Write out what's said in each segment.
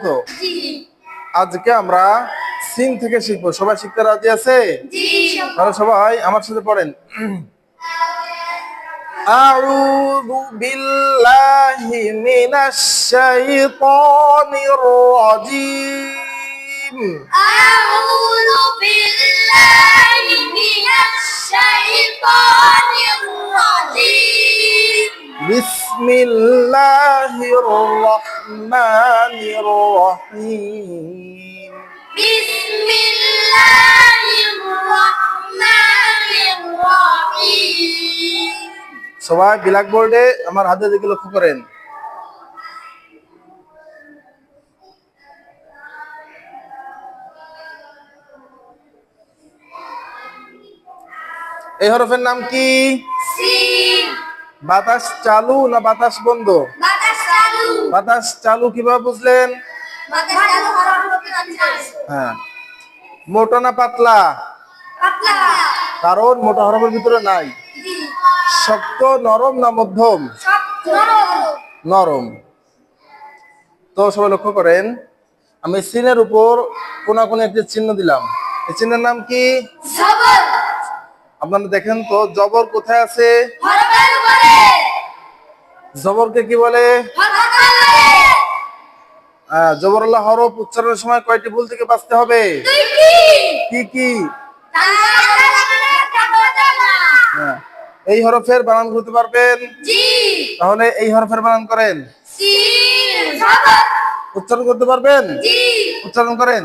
তো আজকে আমরা সিন থেকে শিখবো সবাই শিখতে রাজি আছে তাহলে সবাই আমার সাথে পড়েন আউযু বিল্লাহি মিনাশ শাইতানির রাজিম أعوذ بالله من الشيطان الرجيم বিসমিল্লাহির রহমানির রহিম بسم الله الرحمن الرحيم সবাই ব্ল্যাক বোর্ডে আমার হাতে দিকে লক্ষ্য করেন এই হরফের নাম কি سين বাতাস চালু না বাতাস বন্ধ বাতাস চালু কীভাবে বুঝলেন? হ্যাঁ। মোটা না পাতলা? কারণ মোটা হরফের ভিতরে নাই। শক্ত নরম না মধ্যম? নরম। তো সবাই লক্ষ্য করেন আমি সিনের উপর কোনা কোনা একটি চিহ্ন দিলাম। এই চিহ্নের নাম কি? আপনারা দেখেন তো জবর কোথায় আছে? জবরকে কি বলে? জবরুল্লাহ হরফ উচ্চারণের সময় কয়টি ভুল থেকে বাঁচতে হবে? কি কি? হ্যাঁ, এই হরফের বানান করতে পারবেন? তাহলে এই হরফের বানান করেন। উচ্চারণ করতে পারবেন? উচ্চারণ করেন।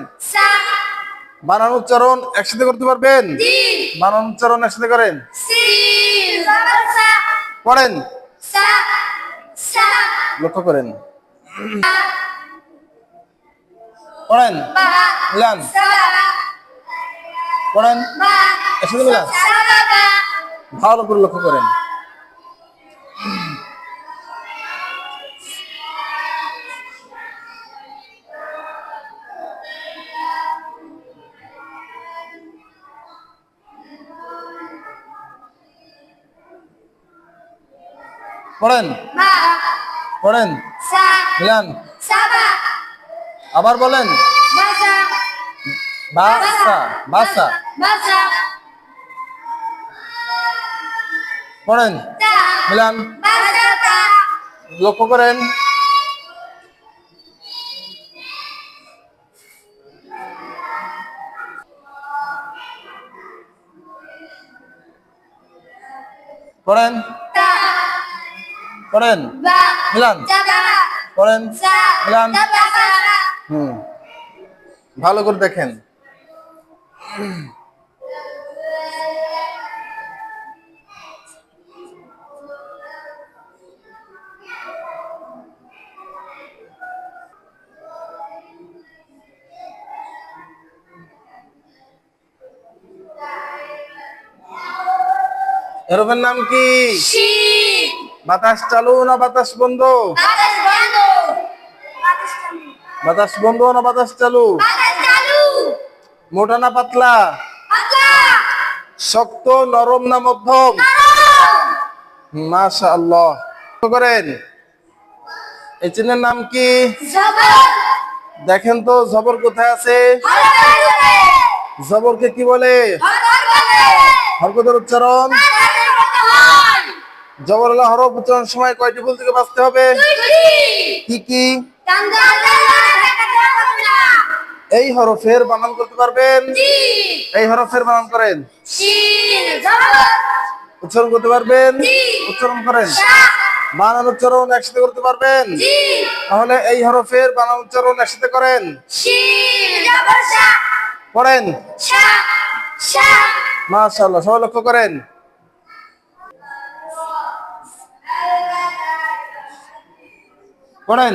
বানান উচ্চারণ একসাথে করতে পারবেন? বানান উচ্চারণ একসাথে করেন। সা লক্ষ্য করেন। পড়েন। মিলান পড়েন। একসাথে মিলান ভালো করে লক্ষ্য করেন। পড়েন। পড়েন। মিলান আবার বলেন। বাসা। বাসা বাসা। বাসা। পড়েন। মিলান। লক্ষ্য করেন। পড়েন। পড়েন। মিলান। পড়েন। মিলান। হুম। ভালো করে দেখেন। এরফের নাম কি? বাতাস চালু না বাতাস বন্ধ। বাতাস বন্ধ না বাতাস চালু। মোটা না পাতলা? শক্ত নরম না মধ্যম? মাশা আল্লাহ করেন। এই চিহ্নের নাম কি? দেখেন তো জবর কোথায় আছে? জবরকে কি বলে? হরকতের উচ্চারণ? হরফের উপরে হয়। জবর হরফ উচ্চারণ সময় কয়টি ভুল থেকে বাঁচতে হবে? কি কি? এই হরফের বানান করতে পারবেন? এই হরফের বানান করেন। উচ্চারণ করতে পারবেন? উচ্চারণ করেন। বানান উচ্চারণ একসাথে করতে পারবেন? তাহলে এই হরফের বানান উচ্চারণ একসাথে করেন। পড়েন মাশাআল্লাহ সবাই লক্ষ্য করেন। পড়েন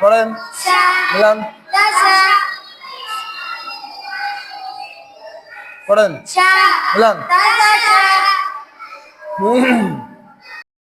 পড়েন মিলান পড়েন মিলান।